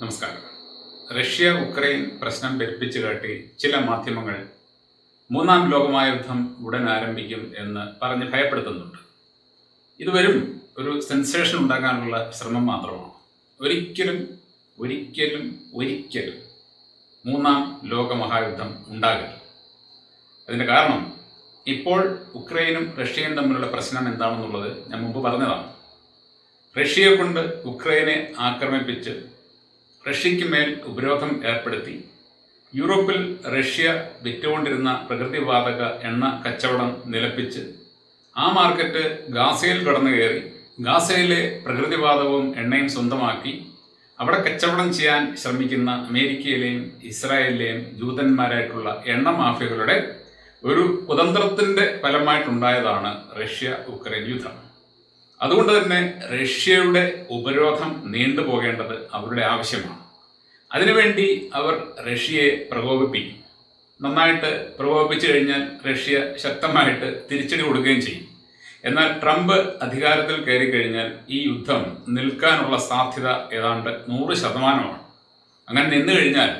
നമസ്കാരം. Russia Ukraine പ്രശ്നം പെരുപ്പിച്ചു കാട്ടി ചില മാധ്യമങ്ങൾ മൂന്നാം ലോകമഹായുദ്ധം ഉടൻ ആരംഭിക്കും എന്ന് പറഞ്ഞ് ഭയപ്പെടുത്തുന്നുണ്ട്. ഇത് വരും ഒരു സെൻസേഷൻ ഉണ്ടാക്കാനുള്ള ശ്രമം മാത്രമാണ്. ഒരിക്കലും ഒരിക്കലും ഒരിക്കലും മൂന്നാം ലോകമഹായുദ്ധം ഉണ്ടാകില്ല അതിന്റെ കാരണം ഇപ്പോൾ ഉക്രൈനും റഷ്യയും തമ്മിലുള്ള പ്രശ്നം എന്താണെന്നുള്ളത് ഞാൻ മുമ്പ് പറഞ്ഞതാണ്. റഷ്യയെ കൊണ്ട് ഉക്രൈനെ ആക്രമിപ്പിച്ച് റഷ്യയ്ക്ക് മേൽ ഉപരോധം ഏർപ്പെടുത്തി യൂറോപ്പിൽ റഷ്യ വിറ്റുകൊണ്ടിരുന്ന പ്രകൃതിവാതക എണ്ണ കച്ചവടം നിലപ്പിച്ച് ആ മാർക്കറ്റ് ഗാസയിൽ കടന്നു കയറി ഗാസയിലെ പ്രകൃതിവാതകവും എണ്ണയും സ്വന്തമാക്കി അവിടെ കച്ചവടം ചെയ്യാൻ ശ്രമിക്കുന്ന അമേരിക്കയിലെയും ഇസ്രായേലിലെയും ജൂതന്മാരായിട്ടുള്ള എണ്ണ മാഫിയകളുടെ ഒരു കുതന്ത്രത്തിന്റെ ഫലമായിട്ടുണ്ടായതാണ് റഷ്യ ഉക്രൈൻ യുദ്ധം. അതുകൊണ്ട് തന്നെ റഷ്യയുടെ ഉപരോധം നീണ്ടുപോകേണ്ടത് അവരുടെ ആവശ്യമാണ്. അതിനുവേണ്ടി അവർ റഷ്യയെ പ്രകോപിപ്പിക്കും. നന്നായിട്ട് പ്രകോപിപ്പിച്ചു കഴിഞ്ഞാൽ റഷ്യ ശക്തമായിട്ട് തിരിച്ചടി കൊടുക്കുകയും ചെയ്യും. എന്നാൽ ട്രംപ് അധികാരത്തിൽ കയറി കഴിഞ്ഞാൽ ഈ യുദ്ധം നിൽക്കാനുള്ള സാധ്യത ഏതാണ്ട് നൂറ് ശതമാനമാണ്. അങ്ങനെ നിന്നു കഴിഞ്ഞാൽ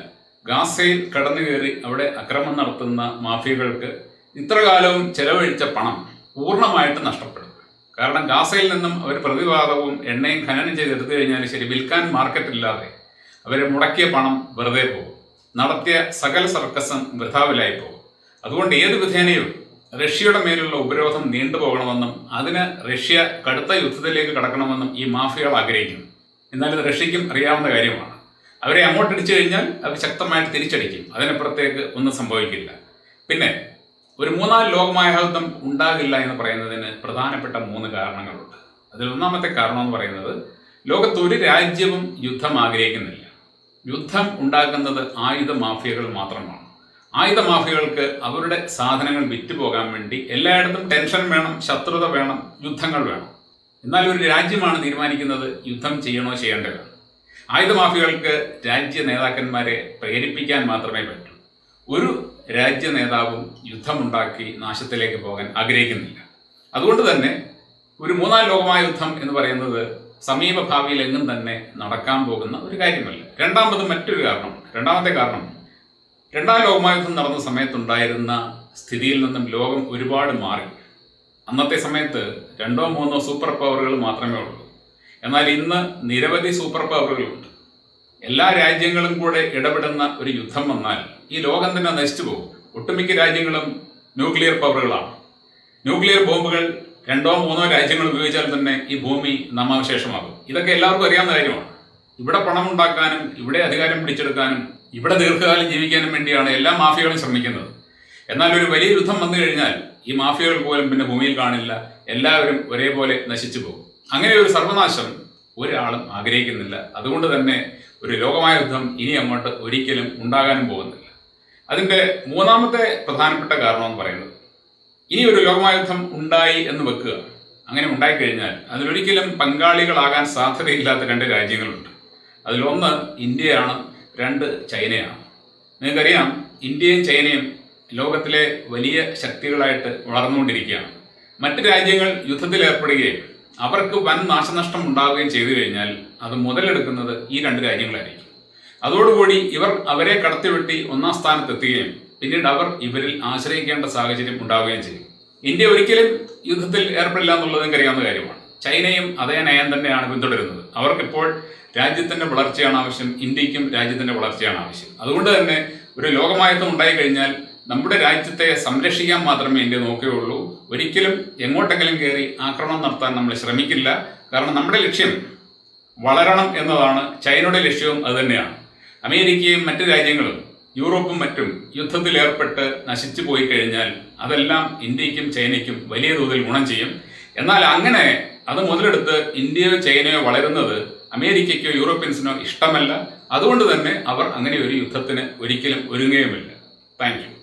ഗാസയിൽ കടന്നു കയറി അവിടെ അക്രമം നടത്തുന്ന മാഫിയകൾക്ക് ഇത്രകാലവും ചെലവഴിച്ച പണം പൂർണമായിട്ട് നഷ്ടപ്പെടും. കാരണം ഗാസയിൽ നിന്നും അവർ പ്രതിവാദവും എണ്ണയും ഖനനം ചെയ്തെടുത്തു കഴിഞ്ഞാൽ ശരി വിൽക്കാൻ മാർക്കറ്റ് ഇല്ലാതെ അവരെ മുടക്കിയ പണം വെറുതെ പോകും. നടത്തിയ സകല സർക്കസും വൃഥാവിലായി പോകും. അതുകൊണ്ട് ഏത് വിധേനയും റഷ്യയുടെ മേലുള്ള ഉപരോധം നീണ്ടുപോകണമെന്നും അതിന് റഷ്യ കടുത്ത യുദ്ധത്തിലേക്ക് കടക്കണമെന്നും ഈ മാഫിയകൾ ആഗ്രഹിക്കുന്നു. എന്നാൽ റഷ്യയ്ക്കും അറിയാവുന്ന കാര്യമാണ്. അവരെ അങ്ങോട്ടടിച്ചു കഴിഞ്ഞാൽ അവർ ശക്തമായിട്ട് തിരിച്ചടിക്കും. അതിനപ്പുറത്തേക്ക് ഒന്നും സംഭവിക്കില്ല. പിന്നെ ഒരു മൂന്നാൽ ലോകമഹായുദ്ധം ഉണ്ടാകില്ല എന്ന് പറയുന്നതിന് പ്രധാനപ്പെട്ട മൂന്ന് കാരണങ്ങളുണ്ട്. അതിൽ ഒന്നാമത്തെ കാരണം എന്ന് പറയുന്നത് ലോകത്ത് ഒരു രാജ്യവും യുദ്ധം ആഗ്രഹിക്കുന്നില്ല. യുദ്ധം ഉണ്ടാക്കുന്നത് ആയുധ മാഫിയകൾ മാത്രമാണ്. ആയുധ മാഫിയകൾക്ക് അവരുടെ സാധനങ്ങൾ വിറ്റുപോകാൻ വേണ്ടി എല്ലായിടത്തും ടെൻഷൻ വേണം ശത്രുത വേണം യുദ്ധങ്ങൾ വേണം. എന്നാൽ ഒരു രാജ്യമാണ് തീരുമാനിക്കുന്നത് യുദ്ധം ചെയ്യണോ ചെയ്യേണ്ടത്? ആയുധ മാഫിയകൾക്ക് രാജ്യ നേതാക്കന്മാരെ പ്രേരിപ്പിക്കാൻ മാത്രമേ പറ്റൂ. ഒരു രാജ്യ നേതാവും യുദ്ധമുണ്ടാക്കി നാശത്തിലേക്ക് പോകാൻ ആഗ്രഹിക്കുന്നില്ല. അതുകൊണ്ട് തന്നെ ഒരു മൂന്നാം ലോകമായ യുദ്ധം എന്ന് പറയുന്നത് സമീപഭാവിയിൽ എങ്ങും തന്നെ നടക്കാൻ പോകുന്ന ഒരു കാര്യമല്ല. രണ്ടാമത് മറ്റൊരു കാരണം രണ്ടാമത്തെ കാരണം രണ്ടാം ലോകമഹായുദ്ധം നടന്ന സമയത്തുണ്ടായിരുന്ന സ്ഥിതിയിൽ നിന്നും ലോകം ഒരുപാട് മാറി. അന്നത്തെ സമയത്ത് രണ്ടോ മൂന്നോ സൂപ്പർ പവറുകൾ മാത്രമേ ഉള്ളൂ. എന്നാൽ ഇന്ന് നിരവധി സൂപ്പർ പവറുകളുണ്ട്. എല്ലാ രാജ്യങ്ങളും കൂടെ ഇടപെടുന്ന ഒരു യുദ്ധം വന്നാൽ ഈ ലോകം തന്നെ നശിച്ചു പോകും. ഒട്ടുമിക്ക രാജ്യങ്ങളും ന്യൂക്ലിയർ പവറുകളാണ്. ന്യൂക്ലിയർ ബോംബുകൾ രണ്ടോ മൂന്നോ രാജ്യങ്ങൾ ഉപയോഗിച്ചാൽ തന്നെ ഈ ഭൂമി നാമാവശേഷമാകും. ഇതൊക്കെ എല്ലാവർക്കും അറിയാവുന്ന കാര്യമാണ്. ഇവിടെ പണം ഉണ്ടാക്കാനും ഇവിടെ അധികാരം പിടിച്ചെടുക്കാനും ഇവിടെ ദീർഘകാലം ജീവിക്കാനും വേണ്ടിയാണ് എല്ലാ മാഫിയകളും ശ്രമിക്കുന്നത്. എന്നാൽ ഒരു വലിയ യുദ്ധം വന്നു കഴിഞ്ഞാൽ ഈ മാഫിയകൾ പോലും പിന്നെ ഭൂമിയിൽ കാണില്ല. എല്ലാവരും ഒരേപോലെ നശിച്ചു പോകും. അങ്ങനെ ഒരു സർവനാശം ഒരാളും ആഗ്രഹിക്കുന്നില്ല. അതുകൊണ്ട് തന്നെ ഒരു ലോകമായ യുദ്ധം ഇനി അങ്ങോട്ട് ഒരിക്കലും ഉണ്ടാകാനും പോകുന്നില്ല. അതിന്റെ മൂന്നാമത്തെ പ്രധാനപ്പെട്ട കാരണം എന്ന് പറയുന്നത് ഇനി ഒരു ലോകമായുദ്ധം ഉണ്ടായി എന്ന് വെക്കുക. അങ്ങനെ ഉണ്ടായിക്കഴിഞ്ഞാൽ അതിലൊരിക്കലും പങ്കാളികളാകാൻ സാധ്യതയില്ലാത്ത രണ്ട് രാജ്യങ്ങളുണ്ട്. അതിലൊന്ന് ഇന്ത്യയാണ് രണ്ട് ചൈനയാണ്. നിങ്ങൾക്കറിയാം ഇന്ത്യയും ചൈനയും ലോകത്തിലെ വലിയ ശക്തികളായിട്ട് വളർന്നുകൊണ്ടിരിക്കുകയാണ്. മറ്റ് രാജ്യങ്ങൾ യുദ്ധത്തിൽ ഏർപ്പെടുകയും അവർക്ക് വൻ നാശനഷ്ടം ഉണ്ടാവുകയും ചെയ്തു കഴിഞ്ഞാൽ അത് മുതലെടുക്കുന്നത് ഈ രണ്ട് രാജ്യങ്ങളായിരിക്കും. അതോടുകൂടി ഇവർ അവരെ കടത്തിവെട്ടി ഒന്നാം സ്ഥാനത്തെത്തുകയും പിന്നീട് അവർ ഇവരിൽ ആശ്രയിക്കേണ്ട സാഹചര്യം ഉണ്ടാവുകയും ചെയ്യും. ഇന്ത്യ ഒരിക്കലും യുദ്ധത്തിൽ ഏർപ്പെടില്ല എന്നുള്ളത് അറിയാവുന്ന കാര്യമാണ്. ചൈനയും അതേ നയം തന്നെയാണ് പിന്തുടരുന്നത്. അവർക്കിപ്പോൾ രാജ്യത്തിന്റെ വളർച്ചയാണ് ആവശ്യം ഇന്ത്യക്കും രാജ്യത്തിന്റെ വളർച്ചയാണ് ആവശ്യം. അതുകൊണ്ട് തന്നെ ഒരു ലോകമായത്വം ഉണ്ടായി കഴിഞ്ഞാൽ നമ്മുടെ രാജ്യത്തെ സംരക്ഷിക്കാൻ മാത്രമേ ഇന്ത്യ നോക്കുകയുള്ളൂ. ഒരിക്കലും എങ്ങോട്ടെങ്കിലും കയറി ആക്രമണം നടത്താൻ നമ്മൾ ശ്രമിക്കില്ല. കാരണം നമ്മുടെ ലക്ഷ്യം വളരണം എന്നതാണ്. ചൈനയുടെ ലക്ഷ്യവും അതുതന്നെയാണ് അമേരിക്കയും മറ്റു രാജ്യങ്ങളും യൂറോപ്പും മറ്റും യുദ്ധത്തിൽ ഏർപ്പെട്ട് നശിച്ചു പോയി കഴിഞ്ഞാൽ അതെല്ലാം ഇന്ത്യക്കും ചൈനയ്ക്കും വലിയ തോതിൽ ഗുണം ചെയ്യും. എന്നാൽ അങ്ങനെ അത് മുതലെടുത്ത് ഇന്ത്യയോ ചൈനയോ വളരുന്നത് അമേരിക്കയ്ക്കോ യൂറോപ്യൻസിനോ ഇഷ്ടമല്ല. അതുകൊണ്ട് തന്നെ അവർ അങ്ങനെ ഒരു യുദ്ധത്തിന് ഒരിക്കലും ഒരുങ്ങുകയുമില്ല. താങ്ക്